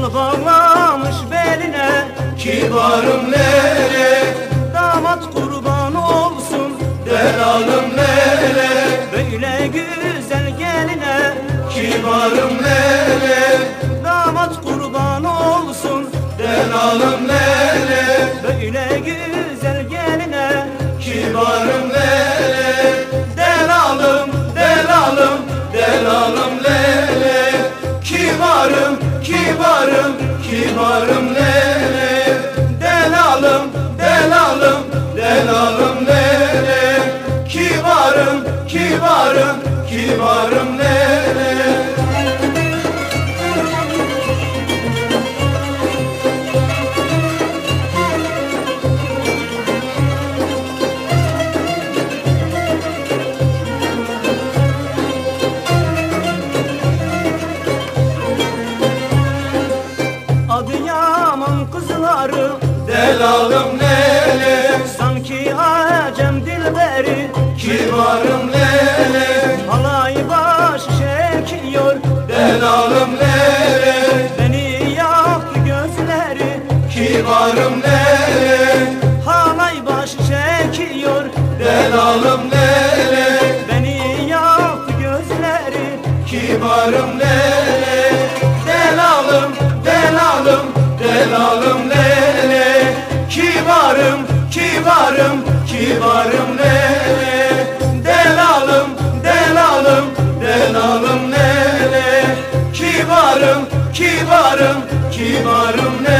Al bağlamış beline Kibarım nere Damat kurban olsun Delalım nere Böyle güzel geline Kibarım nere Kibarım lele Delalım delalım Delalım lele Kibarım kibarım Kibarım lele Kızları Delalım lele Kibarım kibarım Kibarım lele